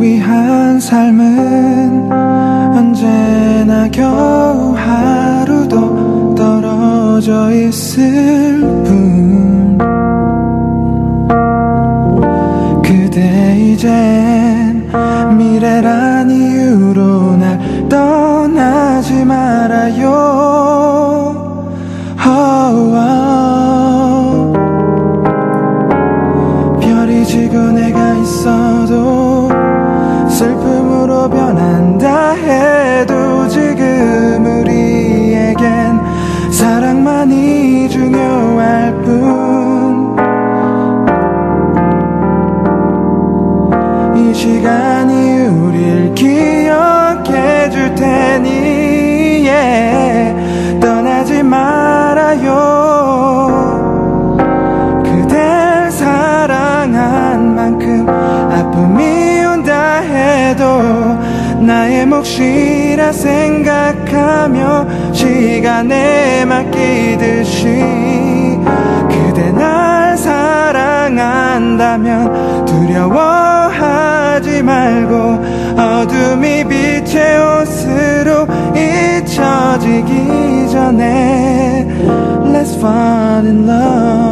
위한 삶은 언제나 겨우 하루도 떨어져 있을 뿐 그대 이젠 미래란 이유로 날 떠나지 말아요 oh, oh. 별이 지고 내가 있어 시간이 우릴 기억해 줄 테니 yeah. 떠나지 말아요 그댈 사랑한 만큼 아픔이 온다 해도 나의 몫이라 생각하며 시간에 맡기듯이 그대 날 사랑한다면 두려워 하지 말고 어둠이 빛의 옷으로 잊혀지기 전에 Let's fall in love